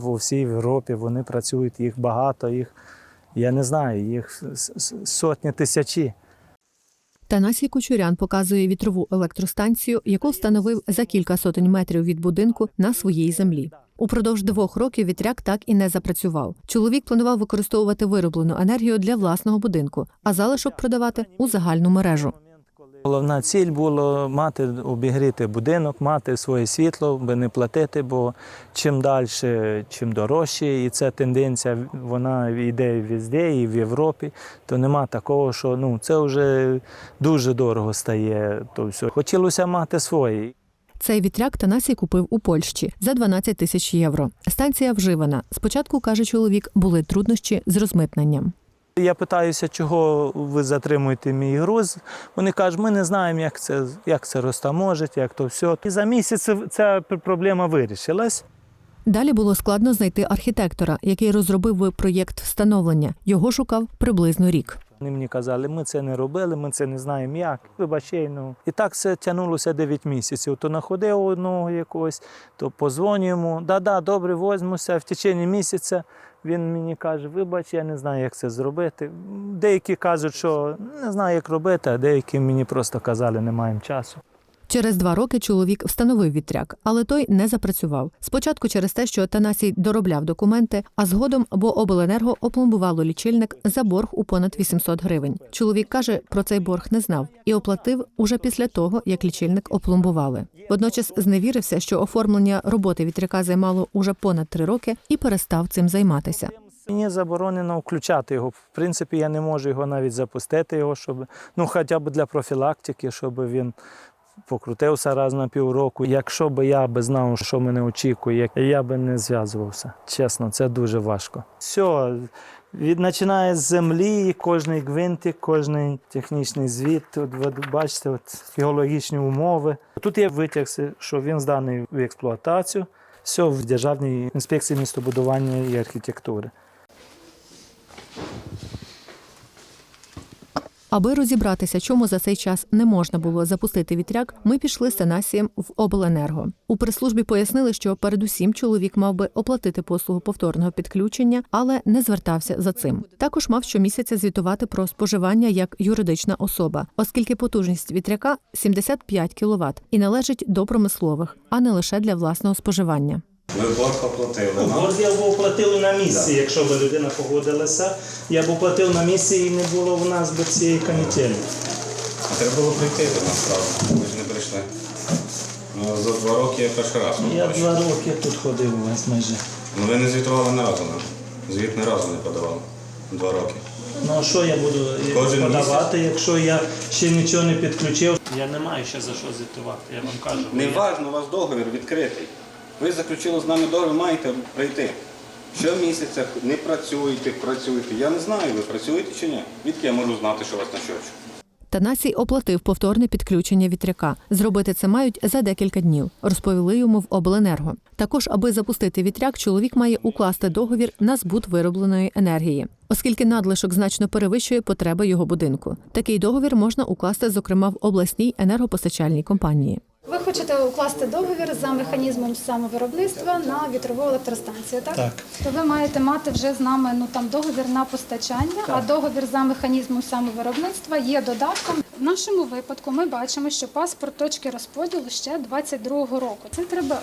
Во всій Європі вони працюють, їх багато, їх, я не знаю, їх сотні тисячі. Танасій Кучурян показує вітрову електростанцію, яку встановив за кілька сотень метрів від будинку на своїй землі. Упродовж двох років вітряк так і не запрацював. Чоловік планував використовувати вироблену енергію для власного будинку, а залишок продавати у загальну мережу. Головна ціль була мати обігріти будинок, мати своє світло, би не платити, бо чим далі, чим дорожче, і ця тенденція вона йде везде, і в Європі, то нема такого, що ну це вже дуже дорого стає. То все. Хотілося мати своє. Цей вітряк Танасій купив у Польщі за 12 тисяч євро. Станція вживана. Спочатку каже чоловік, були труднощі з розмитненням. Я питаюся, чого ви затримуєте мій груз. Вони кажуть, ми не знаємо, як це, як це розтаможить, як то все. І за місяць ця проблема вирішилась. Далі було складно знайти архітектора, який розробив би проєкт встановлення. Його шукав приблизно рік. Вони мені казали, ми це не робили, ми це не знаємо як. Вибачай, ну. І так це тягнулося 9 місяців. То находив одного якогось, то позвоню йому. Да-да, добре, возьмуся. В течение місяця він мені каже, вибач, я не знаю, як це зробити. Деякі кажуть, що не знаю, як робити, а деякі мені просто казали, не маємо часу. Через два роки чоловік встановив вітряк, але той не запрацював. Спочатку через те, що Танасій доробляв документи, а згодом, бо обленерго опломбувало лічильник за борг у понад 800 гривень. Чоловік каже, про цей борг не знав і оплатив уже після того, як лічильник опломбували. Водночас зневірився, що оформлення роботи вітряка займало уже понад три роки, і перестав цим займатися. Мені заборонено включати його. В принципі, я не можу його навіть запустити, його, щоб ну хоча б для профілактики, щоб він покрутився раз на півроку. Якщо б я би знав, що мене очікує, я би не зв'язувався. Чесно, це дуже важко. Все. Від починає з землі, кожний гвинтик, кожний технічний звіт. Тут ви бачите, от геологічні умови. Тут є витяг, що він зданий в експлуатацію. Все в Державній інспекції містобудування і архітектури. Аби розібратися, чому за цей час не можна було запустити вітряк, ми пішли з Танасієм в обленерго. У прес-службі пояснили, що передусім чоловік мав би оплатити послугу повторного підключення, але не звертався за цим. Також мав щомісяця звітувати про споживання як юридична особа, оскільки потужність вітряка 75 кВт і належить до промислових, а не лише для власного споживання. Ви борг оплатили. нам. Борг я б оплатив на місці, якщо б людина погодилася. Я б оплатив на місці і не було в нас би цієї канітелі. А треба було прийти до нас, правда. Ви ж не прийшли. Ну, за два роки я перший раз Я бачу. два роки тут ходив у вас майже. Ну ви не звітували ні разу нам. Звіт ні разу не подавали. Два роки. Ну а що я буду Кожен подавати, якщо я ще нічого не підключив? Я не маю ще за що звітувати, я вам кажу. Не важно, у вас договір відкритий. Ви заключили з нами договір, маєте прийти. Щомісяця не працюєте, працюєте. Я не знаю, ви працюєте чи ні. Відки я можу знати, що у вас на щочку. Танасій оплатив повторне підключення вітряка. Зробити це мають за декілька днів, розповіли йому в обленерго. Також, аби запустити вітряк, чоловік має укласти договір на збут виробленої енергії, оскільки надлишок значно перевищує потреби його будинку. Такий договір можна укласти, зокрема, в обласній енергопостачальній компанії. Ви хочете укласти договір за механізмом самовиробництва на вітрову електростанцію, так? Так. То ви маєте мати вже з нами ну там договір на постачання, а договір за механізмом самовиробництва є додатком. В нашому випадку ми бачимо, що паспорт точки розподілу ще 22-го року. Це треба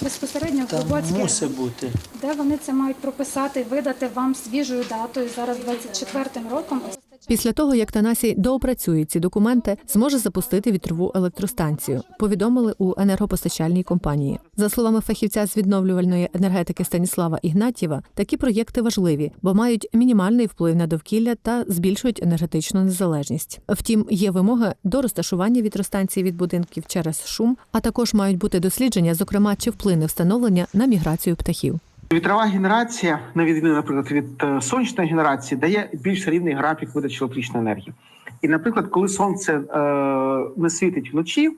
безпосередньо в Глибоцькій, мусить бути. де вони це мають прописати, видати вам свіжою датою зараз 24-м роком. Після того, як Танасій доопрацює ці документи, зможе запустити вітрову електростанцію. Повідомили у енергопостачальній компанії. За словами фахівця з відновлювальної енергетики Станіслава Ігнатєва, такі проєкти важливі, бо мають мінімальний вплив на довкілля та збільшують енергетичну незалежність. Втім, є вимоги до розташування вітростанцій від будинків через шум, а також мають бути дослідження, зокрема, чи вплине встановлення на міграцію птахів. Вітрова генерація, на відміну, наприклад, від е, сонячної генерації, дає більш рівний графік видачі електричної енергії. І, наприклад, коли сонце е, не світить вночі, е,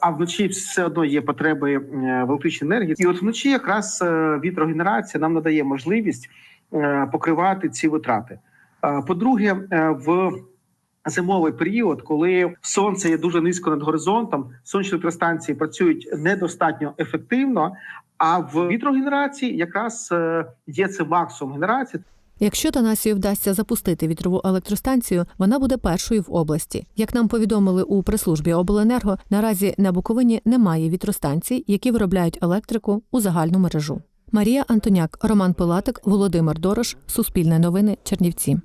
а вночі все одно є потреби е, в електричній енергії, і от вночі якраз е, вітрогенерація нам надає можливість е, покривати ці витрати. Е, по-друге, е, в Зимовий період, коли сонце є дуже низько над горизонтом, сонячні електростанції працюють недостатньо ефективно, А в вітрогенерації якраз е, є це максимум генерації. Якщо Танасію вдасться запустити вітрову електростанцію, вона буде першою в області. Як нам повідомили у прес-службі обленерго, наразі на Буковині немає вітростанцій, які виробляють електрику у загальну мережу. Марія Антоняк, Роман Пилатик, Володимир Дорош, Суспільне новини, Чернівці.